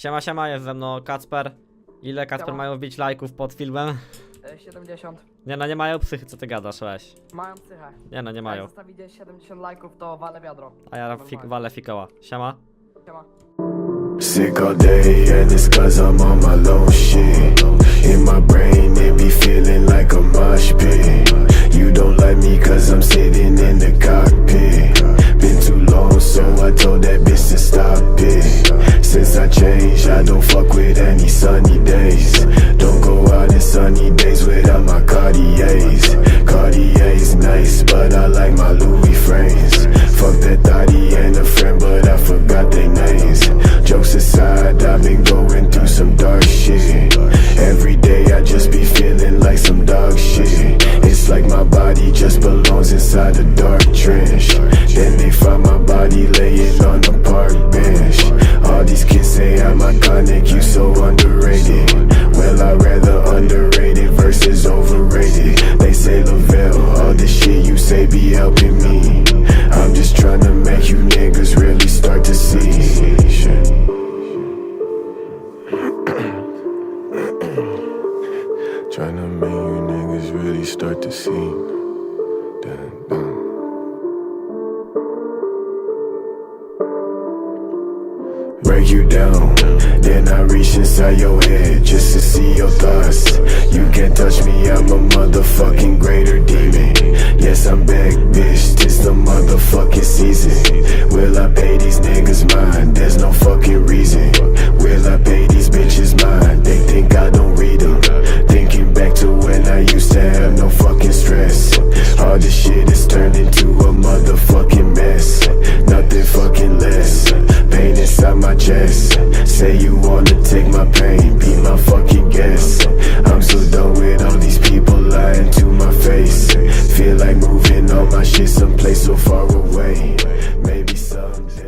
Siema, siema, jest ze mną Kacper. Ile Kacper Siema. mają wbić lajków pod filmem? E, 70. Nie no, nie mają psychy, co ty gadasz, weź. Mają psychę. Nie no, nie Jak mają. zostawi gdzieś 70 lajków, to walę wiadro. A ja fik walę fikoła. Siema. Siema. Sick all day, and it's cause I'm on my low shit. Since I changed, I don't fuck with any sunny days. Don't go out in sunny days without my Cartiers. Cartiers nice, but I like my Louis frames. Fuck that thotty and a friend, but I forgot their names. Jokes aside, I've been going through some dark shit. Trying to make you niggas really start to see. Dun, dun. Break you down, then I reach inside your head just to see your thoughts. You can't touch me, I'm a motherfucking greater demon. Yes, I'm back, bitch, this the motherfucking season. Will I pay these niggas mine? There's Take my pain, be my fucking guest. I'm so done with all these people lying to my face. Feel like moving all my shit someplace so far away. Maybe someday.